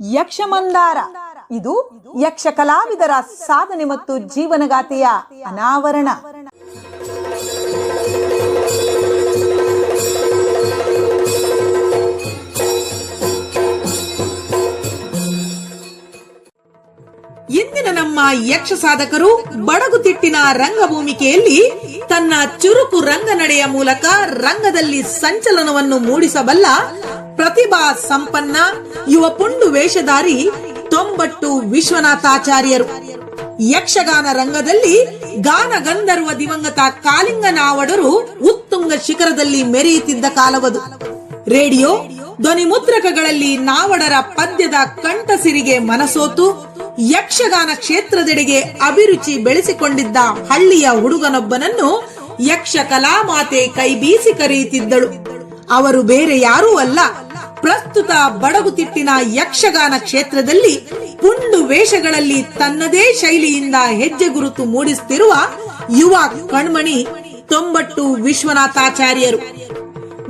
ಯಕ್ಷಮಂದಾರ. ಇದು ಯಕ್ಷ ಕಲಾವಿದರ ಸಾಧನೆ ಮತ್ತು ಜೀವನಗಾಥೆಯ ಅನಾವರಣ. ನಮ್ಮ ಯಕ್ಷ ಸಾಧಕರು ಬಡಗುತಿಟ್ಟಿನ ರಂಗಭೂಮಿಕೆಯಲ್ಲಿ ತನ್ನ ಚುರುಕು ರಂಗ ನಡೆಯ ಮೂಲಕ ರಂಗದಲ್ಲಿ ಸಂಚಲನವನ್ನು ಮೂಡಿಸಬಲ್ಲ ಪ್ರತಿಭಾ ಸಂಪನ್ನ ಯುವ ಪುಂಡು ವೇಷಧಾರಿ ತೊಂಬಟ್ಟು ವಿಶ್ವನಾಥಾಚಾರ್ಯರು. ಯಕ್ಷಗಾನ ರಂಗದಲ್ಲಿ ಗಾನ ಗಂಧರ್ವ ದಿವಂಗತ ಕಾಲಿಂಗನಾವಡರು ಉತ್ತುಂಗ ಶಿಖರದಲ್ಲಿ ಮೆರೆಯುತ್ತಿದ್ದ ಕಾಲವದು. ರೇಡಿಯೋ ಧ್ವನಿ ಮುದ್ರಕಗಳಲ್ಲಿ ನಾವಡರ ಪದ್ಯದ ಕಂಠಸಿರಿಗೆ ಮನಸೋತು. ಯಕ್ಷಗಾನ ಕ್ಷೇತ್ರದೆಡೆಗೆ ಅಭಿರುಚಿ ಬೆಳೆಸಿಕೊಂಡಿದ್ದ ಹಳ್ಳಿಯ ಹುಡುಗನೊಬ್ಬನನ್ನು ಯಕ್ಷ ಕಲಾಮಾತೆ ಕೈ ಬೀಸಿ ಕರೆಯುತ್ತಿದ್ದಳು. ಅವರು ಬೇರೆ ಯಾರೂ ಅಲ್ಲ. ಪ್ರಸ್ತುತ ಬಡಗುತಿಟ್ಟಿನ ಯಕ್ಷಗಾನ ಕ್ಷೇತ್ರದಲ್ಲಿ ಪುಂಡು ವೇಷಗಳಲ್ಲಿ ತನ್ನದೇ ಶೈಲಿಯಿಂದ ಹೆಜ್ಜೆ ಗುರುತು ಮೂಡಿಸುತ್ತಿರುವ ಯುವ ಕಣ್ಮಣಿ ತೊಂಬಟ್ಟು ವಿಶ್ವನಾಥಾಚಾರ್ಯರು.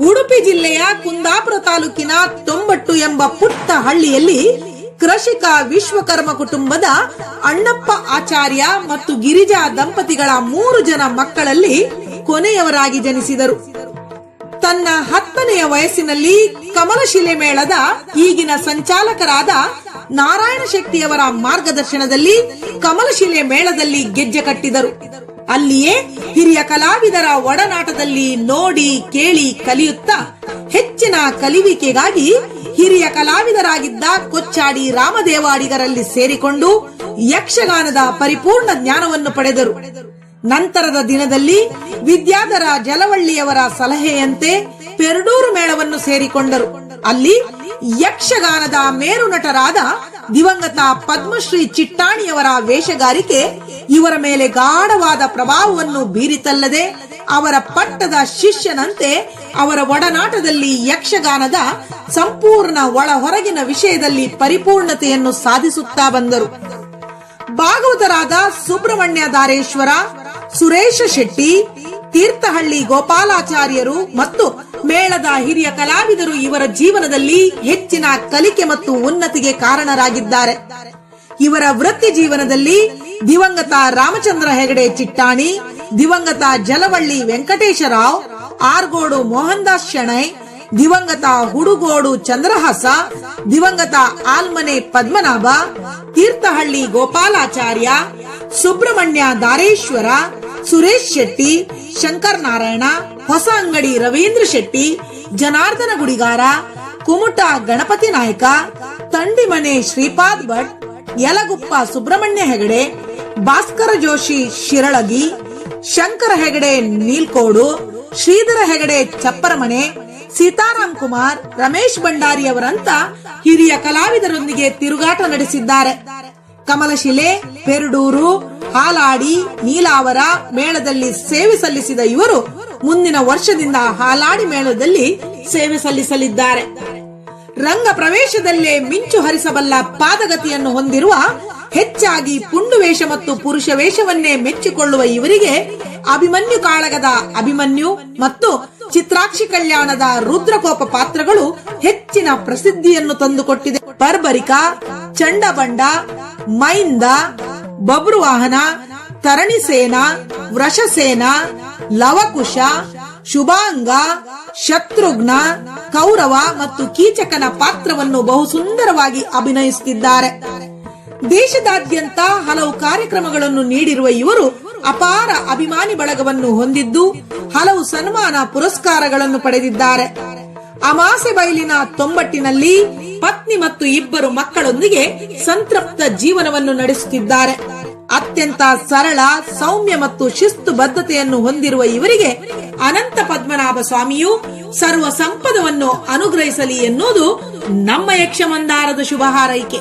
ಉಡುಪಿ ಜಿಲ್ಲೆಯ ಕುಂದಾಪುರ ತಾಲೂಕಿನ ತೊಂಬಟ್ಟು ಎಂಬ ಪುಟ್ಟ ಹಳ್ಳಿಯಲ್ಲಿ ಕೃಷಿಕ ವಿಶ್ವಕರ್ಮ ಕುಟುಂಬದ ಅಣ್ಣಪ್ಪ ಆಚಾರ್ಯ ಮತ್ತು ಗಿರಿಜಾ ದಂಪತಿಗಳ ಮೂರು ಜನ ಮಕ್ಕಳಲ್ಲಿ ಕೊನೆಯವರಾಗಿ ಜನಿಸಿದರು. ತನ್ನ ಹತ್ತನೆಯ ವಯಸ್ಸಿನಲ್ಲಿ ಕಮಲಶಿಲೆ ಮೇಳದ ಈಗಿನ ಸಂಚಾಲಕರಾದ ನಾರಾಯಣ ಶೆಟ್ಟಿಯವರ ಮಾರ್ಗದರ್ಶನದಲ್ಲಿ ಕಮಲಶಿಲೆ ಮೇಳದಲ್ಲಿ ಗೆಜ್ಜೆ ಕಟ್ಟಿದರು. ಅಲ್ಲಿಯೇ ಹಿರಿಯ ಕಲಾವಿದರ ಒಡನಾಟದಲ್ಲಿ ನೋಡಿ, ಕೇಳಿ, ಕಲಿಯುತ್ತಾ ಹೆಚ್ಚಿನ ಕಲಿವಿಕೆಗಾಗಿ ಹಿರಿಯ ಕಲಾವಿದರಾಗಿದ್ದ ಕೊಚ್ಚಾಡಿ ರಾಮದೇವಾಡಿಗರಲ್ಲಿ ಸೇರಿಕೊಂಡು ಯಕ್ಷಗಾನದ ಪರಿಪೂರ್ಣ ಜ್ಞಾನವನ್ನು ಪಡೆದರು. ನಂತರದ ದಿನದಲ್ಲಿ ವಿದ್ಯಾಧರ ಜಲವಳ್ಳಿಯವರ ಸಲಹೆಯಂತೆ ಪೆರಡೂರು ಮೇಳವನ್ನು ಸೇರಿಕೊಂಡರು. ಅಲ್ಲಿ ಯಕ್ಷಗಾನದ ಮೇರು ನಟರಾದ ದಿವಂಗತ ಪದ್ಮಶ್ರೀ ಚಿಟ್ಟಾಣಿಯವರ ವೇಷಗಾರಿಕೆ ಇವರ ಮೇಲೆ ಗಾಢವಾದ ಪ್ರಭಾವವನ್ನು ಬೀರಿತಲ್ಲದೆ ಅವರ ಪಟ್ಟದ ಶಿಷ್ಯನಂತೆ ಅವರ ಒಡನಾಟದಲ್ಲಿ ಯಕ್ಷಗಾನದ ಸಂಪೂರ್ಣ ಒಳ ಹೊರಗಿನ ವಿಷಯದಲ್ಲಿ ಪರಿಪೂರ್ಣತೆಯನ್ನು ಸಾಧಿಸುತ್ತಾ ಬಂದರು. ಭಾಗವತರಾದ ಸುಬ್ರಹ್ಮಣ್ಯ ದಾರೇಶ್ವರ, ಸುರೇಶ ಶೆಟ್ಟಿ, ತೀರ್ಥಹಳ್ಳಿ ಗೋಪಾಲಾಚಾರ್ಯರು ಮತ್ತು ಮೇಳದ ಹಿರಿಯ ಕಲಾವಿದರು ಇವರ ಜೀವನದಲ್ಲಿ ಹೆಚ್ಚಿನ ಕಲಿಕೆ ಮತ್ತು ಉನ್ನತಿಗೆ ಕಾರಣರಾಗಿದ್ದಾರೆ. ಇವರ ವೃತ್ತಿ ಜೀವನದಲ್ಲಿ ದಿವಂಗತ ರಾಮಚಂದ್ರ ಹೆಗಡೆ ಚಿಟ್ಟಾಣಿ, ದಿವಂಗತ ಜಲವಳ್ಳಿ ವೆಂಕಟೇಶರಾವ್, ಆರ್ಗೋಡು ಮೋಹನ್ ದಾಸ್ ಶೆಣೈ, ದಿವಂಗತ ಹುಡುಗೋಡು ಚಂದ್ರಹಾಸ, ದಿವಂಗತ ಆಲ್ಮನೆ ಪದ್ಮನಾಭ, ತೀರ್ಥಹಳ್ಳಿ ಗೋಪಾಲಾಚಾರ್ಯ, ಸುಬ್ರಹ್ಮಣ್ಯ ದಾರೇಶ್ವರ, ಸುರೇಶ್ ಶೆಟ್ಟಿ, ಶಂಕರ್ ನಾರಾಯಣ, ಹೊಸ ಅಂಗಡಿ ರವೀಂದ್ರ ಶೆಟ್ಟಿ, ಜನಾರ್ದನ ಗುಡಿಗಾರ, ಕುಮುಟ ಗಣಪತಿ ನಾಯಕ, ತಂಡಿಮನೆ ಶ್ರೀಪಾದ್ ಭಟ್ ಯಲಗುಪ್ಪ, ಸುಬ್ರಹ್ಮಣ್ಯ ಹೆಗಡೆ, ಭಾಸ್ಕರ ಜೋಶಿ ಶಿರಳಗಿ, ಶಂಕರ ಹೆಗಡೆ ನೀಲ್ಕೋಡು, ಶ್ರೀಧರ ಹೆಗಡೆ ಚಪ್ಪರಮನೆ ಸೀತಾರಾಮ್ ಕುಮಾರ್, ರಮೇಶ್ ಭಂಡಾರಿ ಅವರಂತ ಹಿರಿಯ ಕಲಾವಿದರೊಂದಿಗೆ ತಿರುಗಾಟ ನಡೆಸಿದ್ದಾರೆ. ಕಮಲಶಿಲೆ ಪೆರಡೂರು, ಹಾಲಾಡಿ, ನೀಲಾವರ ಮೇಳದಲ್ಲಿ ಸೇವೆ ಸಲ್ಲಿಸಿದ ಇವರು ಮುಂದಿನ ವರ್ಷದಿಂದ ಹಾಲಾಡಿ ಮೇಳದಲ್ಲಿ ಸೇವೆ ಸಲ್ಲಿಸಲಿದ್ದಾರೆ. ರಂಗ ಪ್ರವೇಶದಲ್ಲೇ ಮಿಂಚು ಹರಿಸಬಲ್ಲ ಪಾದಗತಿಯನ್ನು ಹೊಂದಿರುವ ಹೆಚ್ಚಾಗಿ ಪುಂಡು ವೇಷ ಮತ್ತು ಪುರುಷ ವೇಷವನ್ನೇ ಮೆಚ್ಚಿಕೊಳ್ಳುವ ಇವರಿಗೆ ಅಭಿಮನ್ಯು ಕಾಳಗದ ಅಭಿಮನ್ಯು ಮತ್ತು ಚಿತ್ರಾಕ್ಷಿ ಕಲ್ಯಾಣದ ರುದ್ರಕೋಪ ಪಾತ್ರಗಳು ಹೆಚ್ಚಿನ ಪ್ರಸಿದ್ಧಿಯನ್ನು ತಂದುಕೊಟ್ಟಿದೆ. ಬರ್ಬರಿಕ, ಚಂಡಬಂಡ, ಮೈಂದ ಬಬ್ರುವಾಹನ ತರಣಿ ಸೇನಾ, ವೃಷಸೇನ, ಲವಕುಶ ಶುಭಾಂಗ, ಶತ್ರುಘ್ನ, ಕೌರವ ಮತ್ತು ಕೀಚಕನ ಪಾತ್ರವನ್ನು ಬಹು ಸುಂದರವಾಗಿ ಅಭಿನಯಿಸುತ್ತಿದ್ದಾರೆ. ದೇಶದಾದ್ಯಂತ ಹಲವು ಕಾರ್ಯಕ್ರಮಗಳನ್ನು ನೀಡಿರುವ ಇವರು ಅಪಾರ ಅಭಿಮಾನಿ ಬಳಗವನ್ನು ಹೊಂದಿದ್ದು ಹಲವು ಸನ್ಮಾನ ಪುರಸ್ಕಾರಗಳನ್ನು ಪಡೆದಿದ್ದಾರೆ. ಅಮಾಸೆ ಬಯಲಿನ ತೊಂಬಟ್ಟಿನಲ್ಲಿ ಪತ್ನಿ ಮತ್ತು ಇಬ್ಬರು ಮಕ್ಕಳೊಂದಿಗೆ ಸಂತೃಪ್ತ ಜೀವನವನ್ನು ನಡೆಸುತ್ತಿದ್ದಾರೆ. ಅತ್ಯಂತ ಸರಳ, ಸೌಮ್ಯ ಮತ್ತು ಶಿಸ್ತು ಬದ್ಧತೆಯನ್ನು ಹೊಂದಿರುವ ಇವರಿಗೆ ಅನಂತ ಪದ್ಮನಾಭ ಸ್ವಾಮಿಯು ಸರ್ವ ಸಂಪದವನ್ನು ಅನುಗ್ರಹಿಸಲಿ ಎನ್ನುವುದು ನಮ್ಮ ಯಕ್ಷಮಂದಾರದ ಶುಭ ಹಾರೈಕೆ.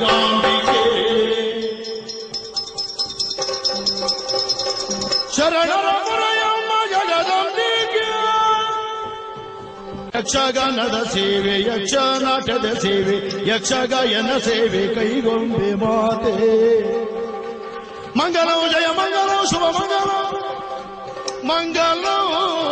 ಜಗದಾಂಬಿಕೆ ಶರಣರ ಪರಯಮ್ಮ ಜಗದಾಂಬಿಕೆ ಯಕ್ಷಗಾನದ ಸೇವೆ ಯಕ್ಷ ನಾಟದ ಸೇವೆ ಯಕ್ಷಗಾಯನ ಸೇವೆ ಕೈಗೊಂಬೆ ಮಾತೆ. ಮಂಗಲವು ಜಯ, ಮಂಗಲವು ಶುಭ, ಮಂಗಲ. ಮಂಗಲವು